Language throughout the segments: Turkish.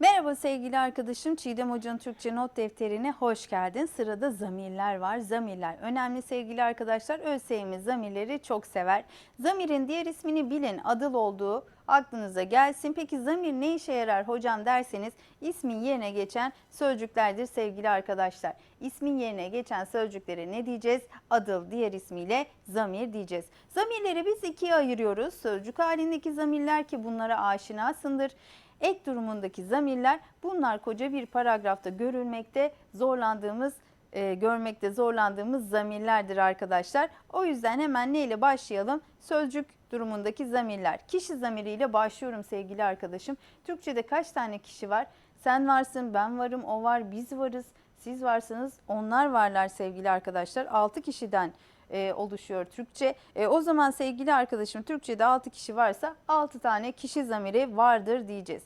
Merhaba sevgili arkadaşım Çiğdem Hoca'nın Türkçe not defterine hoş geldin. Sırada zamirler var. Zamirler önemli sevgili arkadaşlar. ÖSYM zamirleri çok sever. Zamirin diğer ismini bilin. Adıl olduğu aklınıza gelsin. Peki zamir ne işe yarar hocam derseniz ismin yerine geçen sözcüklerdir sevgili arkadaşlar. İsmin yerine geçen sözcüklere ne diyeceğiz? Adıl diğer ismiyle zamir diyeceğiz. Zamirleri biz ikiye ayırıyoruz. Sözcük halindeki zamirler ki bunlara aşinasındır. Ek durumundaki zamirler bunlar koca bir paragrafta görülmekte zorlandığımız e, görmekte zorlandığımız zamirlerdir arkadaşlar. O yüzden hemen neyle başlayalım? Sözcük durumundaki zamirler. Kişi zamiriyle başlıyorum sevgili arkadaşım. Türkçede kaç tane kişi var? Sen varsın, ben varım, o var, biz varız. Siz varsınız, onlar varlar sevgili arkadaşlar. 6 kişiden e, oluşuyor Türkçe. E, o zaman sevgili arkadaşım Türkçe'de 6 kişi varsa 6 tane kişi zamiri vardır diyeceğiz.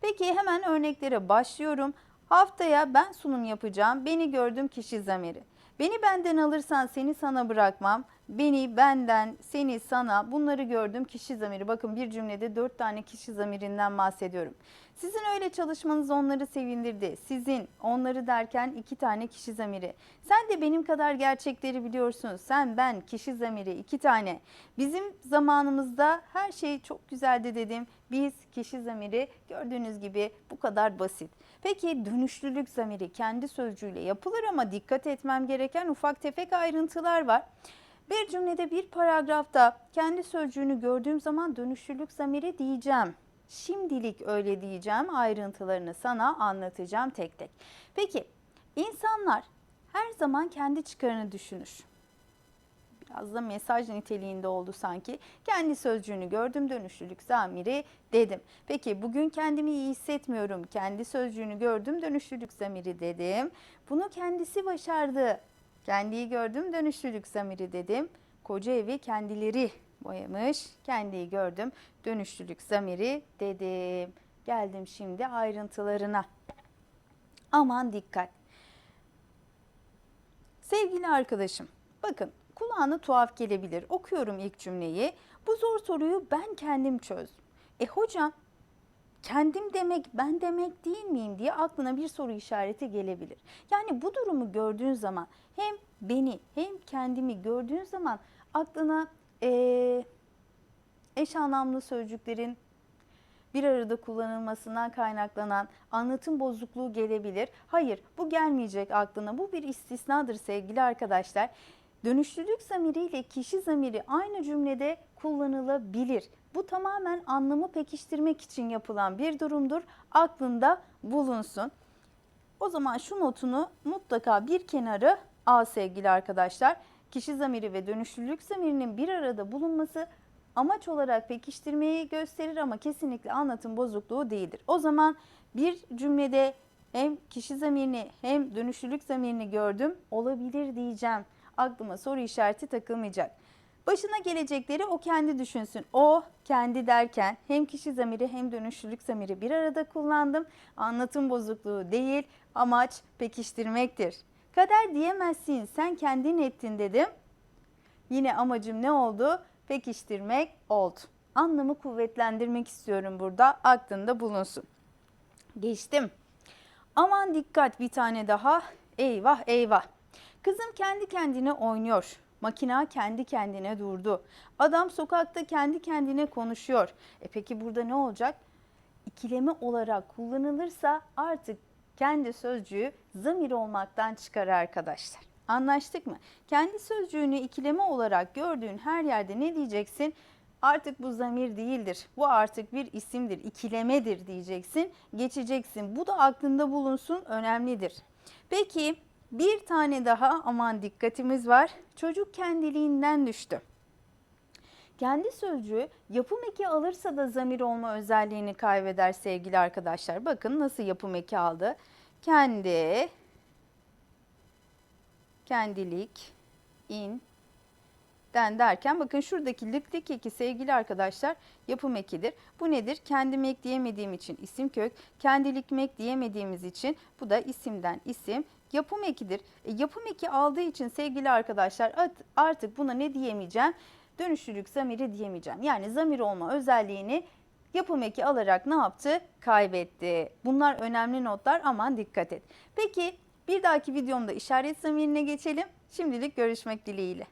Peki hemen örneklere başlıyorum. Haftaya ben sunum yapacağım. Beni gördüm kişi zamiri. Beni benden alırsan seni sana bırakmam. Beni benden, seni sana bunları gördüm kişi zamiri. Bakın bir cümlede dört tane kişi zamirinden bahsediyorum. Sizin öyle çalışmanız onları sevindirdi. Sizin onları derken iki tane kişi zamiri. Sen de benim kadar gerçekleri biliyorsun. Sen, ben, kişi zamiri iki tane. Bizim zamanımızda her şey çok güzeldi dedim. Biz kişi zamiri gördüğünüz gibi bu kadar basit. Peki dönüşlülük zamiri kendi sözcüğüyle yapılır ama dikkat etmem gereken ufak tefek ayrıntılar var. Bir cümlede bir paragrafta kendi sözcüğünü gördüğüm zaman dönüşlülük zamiri diyeceğim. Şimdilik öyle diyeceğim ayrıntılarını sana anlatacağım tek tek. Peki insanlar her zaman kendi çıkarını düşünür. Biraz da mesaj niteliğinde oldu sanki. Kendi sözcüğünü gördüm dönüşlülük zamiri dedim. Peki bugün kendimi iyi hissetmiyorum. Kendi sözcüğünü gördüm dönüşlülük zamiri dedim. Bunu kendisi başardı. Kendiyi gördüm dönüşlülük zamiri dedim. Koca evi kendileri boyamış. Kendiyi gördüm dönüşlülük zamiri dedim. Geldim şimdi ayrıntılarına. Aman dikkat. Sevgili arkadaşım, bakın kulağına tuhaf gelebilir. Okuyorum ilk cümleyi. Bu zor soruyu ben kendim çözdüm. E hocam kendim demek ben demek değil miyim diye aklına bir soru işareti gelebilir. Yani bu durumu gördüğün zaman hem beni hem kendimi gördüğün zaman aklına eee, eş anlamlı sözcüklerin bir arada kullanılmasından kaynaklanan anlatım bozukluğu gelebilir. Hayır bu gelmeyecek aklına. Bu bir istisnadır sevgili arkadaşlar. Dönüşlülük zamiriyle kişi zamiri aynı cümlede kullanılabilir. Bu tamamen anlamı pekiştirmek için yapılan bir durumdur. Aklında bulunsun. O zaman şu notunu mutlaka bir kenarı al sevgili arkadaşlar. Kişi zamiri ve dönüşlülük zamirinin bir arada bulunması amaç olarak pekiştirmeyi gösterir ama kesinlikle anlatım bozukluğu değildir. O zaman bir cümlede hem kişi zamirini hem dönüşlülük zamirini gördüm olabilir diyeceğim. Aklıma soru işareti takılmayacak. Başına gelecekleri o kendi düşünsün. O kendi derken hem kişi zamiri hem dönüşlülük zamiri bir arada kullandım. Anlatım bozukluğu değil, amaç pekiştirmektir. Kader diyemezsin, sen kendin ettin dedim. Yine amacım ne oldu? Pekiştirmek oldu. Anlamı kuvvetlendirmek istiyorum burada. Aklında bulunsun. Geçtim. Aman dikkat bir tane daha. Eyvah eyvah. Kızım kendi kendine oynuyor. Makina kendi kendine durdu. Adam sokakta kendi kendine konuşuyor. E peki burada ne olacak? İkileme olarak kullanılırsa artık kendi sözcüğü zamir olmaktan çıkar arkadaşlar. Anlaştık mı? Kendi sözcüğünü ikileme olarak gördüğün her yerde ne diyeceksin? Artık bu zamir değildir. Bu artık bir isimdir, ikilemedir diyeceksin. Geçeceksin. Bu da aklında bulunsun, önemlidir. Peki bir tane daha aman dikkatimiz var. Çocuk kendiliğinden düştü. Kendi sözcüğü yapım eki alırsa da zamir olma özelliğini kaybeder sevgili arkadaşlar. Bakın nasıl yapım eki aldı. Kendi, kendilik, in, den derken bakın şuradaki lıklık eki sevgili arkadaşlar yapım ekidir. Bu nedir? Kendimi ekleyemediğim için isim kök, kendilik mek diyemediğimiz için bu da isimden isim yapım ekidir. E, yapım eki aldığı için sevgili arkadaşlar artık buna ne diyemeyeceğim? Dönüşlülük zamiri diyemeyeceğim. Yani zamir olma özelliğini yapım eki alarak ne yaptı? Kaybetti. Bunlar önemli notlar aman dikkat et. Peki bir dahaki videomda işaret zamirine geçelim. Şimdilik görüşmek dileğiyle.